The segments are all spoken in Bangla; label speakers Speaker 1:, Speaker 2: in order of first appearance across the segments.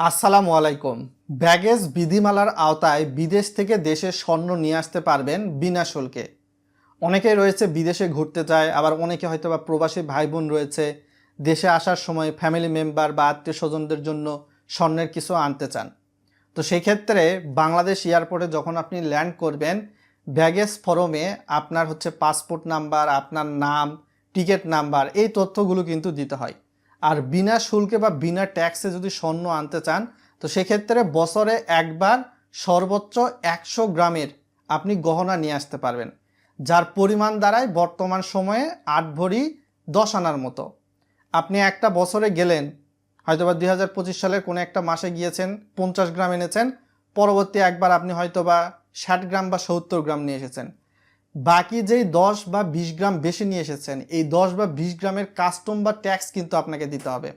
Speaker 1: আসসালামু আলাইকুম। ব্যাগেজ বিধিমালার আওতায় বিদেশ থেকে দেশে স্বর্ণ নিয়ে আসতে পারবেন বিনা শুল্কে। অনেকেই রয়েছে বিদেশে ঘুরতে যায়, আবার অনেকে হয়তো বা প্রবাসী ভাই বোন রয়েছে, দেশে আসার সময় ফ্যামিলি মেম্বার বা আত্মীয় স্বজনদের জন্য স্বর্ণের কিছু আনতে চান। তো সেই ক্ষেত্রে বাংলাদেশ এয়ারপোর্টে যখন আপনি ল্যান্ড করবেন, ব্যাগেজ ফরমে আপনার হচ্ছে পাসপোর্ট নাম্বার আপনার নাম টিকিট নাম্বার এই তথ্যগুলো কিন্তু দিতে হয়। আর বিনা শুল্কে বা বিনা ট্যাক্সে যদি স্বর্ণ আনতে চান, তো সেক্ষেত্রে বছরে একবার সর্বোচ্চ একশো গ্রামের আপনি গহনা নিয়ে আসতে পারবেন, যার পরিমাণ দাঁড়ায় বর্তমান সময়ে আট ভরি দশ আনার মতো। আপনি একটা বছরে গেলেন, হয়তোবা দুই হাজার পঁচিশ সালের কোনো একটা মাসে গিয়েছেন, পঞ্চাশ গ্রাম এনেছেন, পরবর্তী একবার আপনি হয়তোবা ষাট গ্রাম বা সত্তর গ্রাম নিয়ে এসেছেন। বাকি যেই দশ বা বিশ গ্রাম বেশি নিয়ে এসেছেন, এই দশ বা বিশ গ্রামের কাস্টম বা ট্যাক্স কিন্তু আপনাকে দিতে হবে।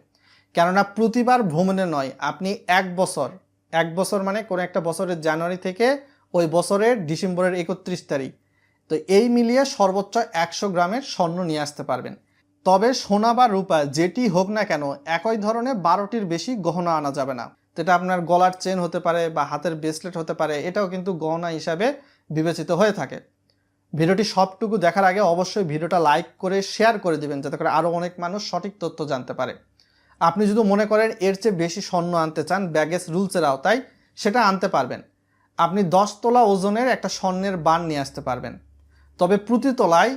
Speaker 1: কেননা প্রতিবার ভ্রমণে নয়, আপনি এক বছর এক বছর মানে কোনো একটা বছরের জানুয়ারি থেকে ওই বছরের ডিসেম্বরের একত্রিশ তারিখ। তো এই মিলিয়ে সর্বোচ্চ একশো গ্রামের স্বর্ণ নিয়ে আসতে পারবেন। তবে সোনা বা রূপা যেটি হোক না কেন, একই ধরনের বারোটির বেশি গহনা আনা যাবে না। এটা আপনার গলার চেন হতে পারে বা হাতের ব্রেসলেট হতে পারে, এটাও কিন্তু গহনা হিসাবে বিবেচিত হয়ে থাকে। ভিডিওটি সবটুকু দেখার আগে অবশ্যই ভিডিওটা লাইক করে শেয়ার করে দিবেন, যাতে করে আরও অনেক মানুষ সঠিক তথ্য জানতে পারে। আপনি যদি মনে করেন এর চেয়ে বেশি স্বর্ণ আনতে চান, ব্যাগেজ রুলসের আওতায়, সেটা আনতে পারবেন। আপনি দশ তোলা ওজনের একটা স্বর্ণের বান নিয়ে আসতে পারবেন। তবে প্রতি তোলায়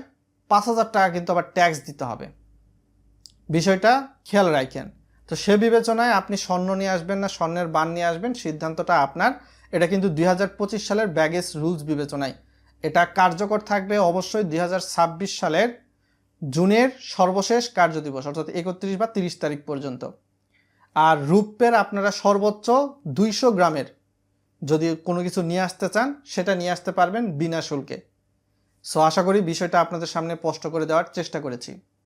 Speaker 1: পাঁচ হাজার টাকা কিন্তু আবার ট্যাক্স দিতে হবে। বিষয়টা খেয়াল রাখেন। তো সে বিবেচনায় আপনি স্বর্ণ নিয়ে আসবেন না, স্বর্ণের বান নিয়ে আসবেন, সিদ্ধান্তটা আপনার। এটা কিন্তু দুই হাজার পঁচিশ সালের ব্যাগেজ রুলস বিবেচনায়। এটা কার্যকর থাকবে অবশ্যই দু হাজার ছাব্বিশ সালের জুনের সর্বশেষ কার্য দিবস, অর্থাৎ একত্রিশ বা তিরিশ তারিখ পর্যন্ত। আর রূপের আপনারা সর্বোচ্চ দুইশো গ্রামের যদি কোনো কিছু নিয়ে আসতে চান, সেটা নিয়ে আসতে পারবেন বিনা শুল্কে। সো আশা করি বিষয়টা আপনাদের সামনে স্পষ্ট করে দেওয়ার চেষ্টা করেছি।